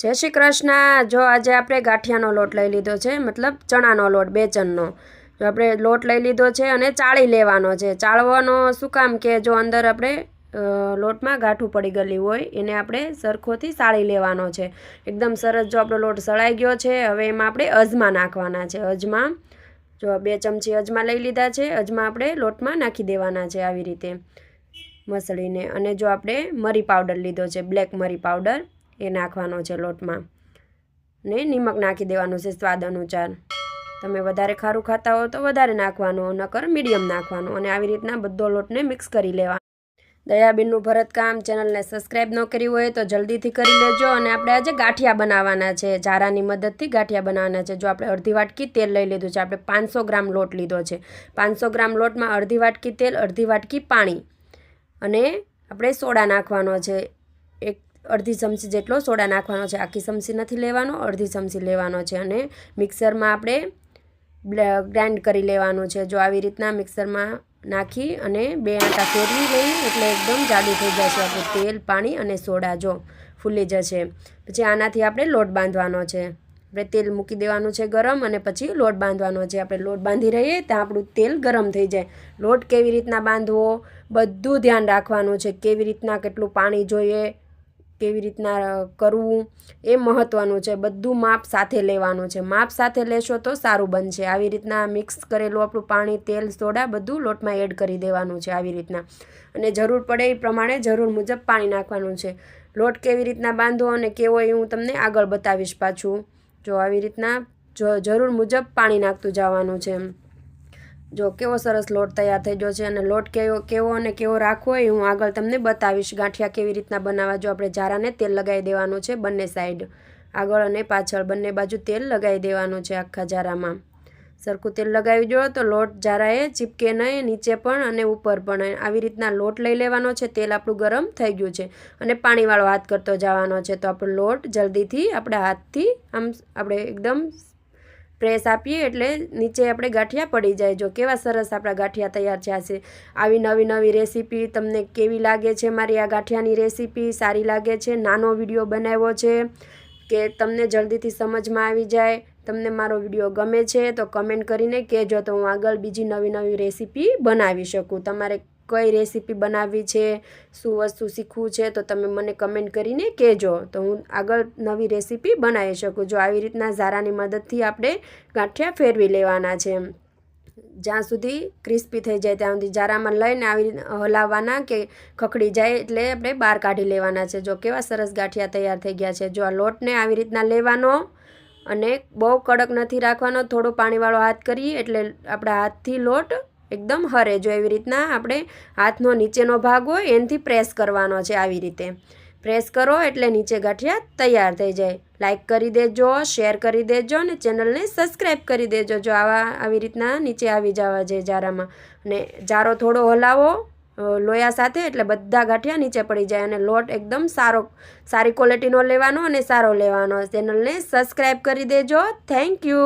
જય શ્રી કૃષ્ણ. જો આજે આપણે ગાંઠિયાનો લોટ લઈ લીધો છે, મતલબ ચણાનો લોટ, બેચનનો. જો આપણે લોટ લઈ લીધો છે અને ચાળી લેવાનો છે. ચાળવાનો શું કામ કે જો અંદર આપણે લોટમાં ગાંઠું પડી ગયેલી હોય, એને આપણે સરખોથી સાળી લેવાનો છે. એકદમ સરસ જો આપણો લોટ સળાઈ ગયો છે, હવે એમાં આપણે અજમા નાખવાના છે. અજમા, જો બે ચમચી અજમા લઈ લીધા છે, અજમા આપણે લોટમાં નાખી દેવાના છે આવી રીતે. મસળીને. અને જો આપણે મરી પાવડર લીધો છે, બ્લેક મરી પાવડર. એ નાખવાનો છે લોટમાં. ને નિમક નાખી દેવાનું છે સ્વાદ અનુસાર. તમે વધારે ખારું ખાતા હો તો વધારે નાખવાનું, નકર મીડિયમ નાખવાનું અને આવી રીતના બધો લોટને મિક્સ કરી લેવાનો. દયાબેનનું ભરતકામ ચેનલને સબસ્ક્રાઈબ ન કરી હોય તો જલ્દીથી કરી લેજો અને આપણે આજે ગાંઠિયા બનાવવાના છે. જારાની મદદથી ગાંઠિયા બનાવવાના છે. જો આપણે અડધી વાટકી તેલ લઈ લીધું છે, આપણે પાંચસો ગ્રામ લોટ લીધો છે. પાંચસો ગ્રામ લોટમાં અડધી વાટકી તેલ, અડધી વાટકી પાણી અને આપણે સોડા નાખવાનો છે. અડધી ચમચી જેટલો સોડા નાખવાનો છે. આખી ચમચી નથી લેવાનો, અડધી ચમચી લેવાનો છે અને મિક્સરમાં આપણે ગ્રાઇન્ડ કરી લેવાનું છે. જો આવી રીતના મિક્સરમાં નાખી અને બે આંટા ફેરવી લઈ, એટલે એકદમ જાડું થઈ જશે આપણું તેલ, પાણી અને સોડા જો ફૂલી જશે. પછી આનાથી આપણે લોટ બાંધવાનો છે. આપણે તેલ મૂકી દેવાનું છે ગરમ અને પછી લોટ બાંધવાનો છે. આપણે લોટ બાંધી રહીએ ત્યાં આપણું તેલ ગરમ થઈ જાય. લોટ કેવી રીતના બાંધવો? બધું ધ્યાન રાખવાનું છે. કેવી રીતના કેટલું પાણી જોઈએ? કેવી રીતના કરવું એ મહત્ત્વનું છે. બધું માપ સાથે લેવાનું છે. માપ સાથે લેશો તો સારું બનશે. આવી રીતના મિક્સ કરેલું આપણું પાણી, તેલ, સોડા બધું લોટમાં એડ કરી દેવાનું છે આવી રીતના. અને જરૂર પડે એ પ્રમાણે જરૂર મુજબ પાણી નાખવાનું છે. લોટ કેવી રીતના બાંધવો અને કેવો એ હું તમને આગળ બતાવીશ પાછું. જો આવી રીતના જરૂર મુજબ પાણી નાખતું જવાનું છે જો કેવો સરસ લોટ તૈયાર થઈ ગયો છે અને લોટ કેવો કેવો અને કેવો રાખવો એ હું આગળ તમને બતાવીશ. ગાંઠિયા કેવી રીતના બનાવવા જો આપણે જારાને તેલ લગાવી દેવાનું છે બંને સાઈડ આગળ અને પાછળ બંને બાજુ તેલ લગાવી દેવાનું છે આખા જારામાં. સરખું તેલ લગાવી દો તો લોટ જારાએ ચીપકે નહીં, નીચે પણ અને ઉપર પણ. આવી રીતના લોટ લઈ લેવાનો છે, તેલ આપણું ગરમ થઈ ગયું છે અને પાણીવાળો હાથ કરતો જવાનો છે. તો આપણો લોટ જલ્દીથી આપણા હાથથી આમ, આપણે એકદમ પ્રેસ આપીએ એટલે નીચે આપણે ગાંઠિયા પડી જાય. જો કેવા સરસ આપણા ગાંઠિયા તૈયાર થયા છે. આવી નવી નવી રેસીપી તમને કેવી લાગે છે મારી આ ગાંઠિયાની રેસીપી? સારી લાગે છે? નાનો વીડિયો બનાવ્યો છે? કે તમને જલ્દીથી સમજમાં આવી જાય? તમને મારો વીડિયો ગમે છે તો કમેન્ટ કરીને કહેજો તો હું આગળ બીજી નવી નવી રેસીપી બનાવી શકું. તમારે કઈ રેસીપી બનાવવી છે, શું વસ્તુ શીખવું છે, તો તમે મને કમેન્ટ કરીને કહેજો. તો હું આગળ નવી રેસીપી બનાવી શકું. જો આવી રીતના ઝારાની મદદથી આપણે ગાંઠિયા ફેરવી લેવાના છે. જ્યાં સુધી ક્રિસ્પી થઈ જાય ત્યાં સુધી જારામાં લઈને આવી હલાવવાના કે ખખડી જાય એટલે આપણે બહાર કાઢી લેવાના છે. જો કેવા સરસ ગાંઠિયા તૈયાર થઈ ગયા છે. જો આ લોટને આવી રીતના લેવાનો અને બહુ કડક નથી રાખવાનો. થોડો પાણીવાળો હાથ કરીએ એટલે આપણા હાથથી લોટ એકદમ હરે જો એવી રીતના આપણે હાથનો નીચેનો ભાગ હોય એનાથી પ્રેસ કરવાનો છે આવી રીતે. પ્રેસ કરો એટલે નીચે ગાંઠિયા તૈયાર થઈ જાય. લાઇક કરી દેજો શેર કરી દેજો અને ચેનલને સબસ્ક્રાઈબ કરી દેજો જો આવા આવી રીતના નીચે આવી જવા જોઈએ જારામાં. અને જારો થોડો હલાવો લોયા સાથે એટલે બધા ગાંઠિયા નીચે પડી જાય અને લોટ એકદમ સારો, સારી ક્વોલિટીનો લેવાનો અને સારો લેવાનો. ચેનલને સબસ્ક્રાઈબ કરી દેજો. Thank you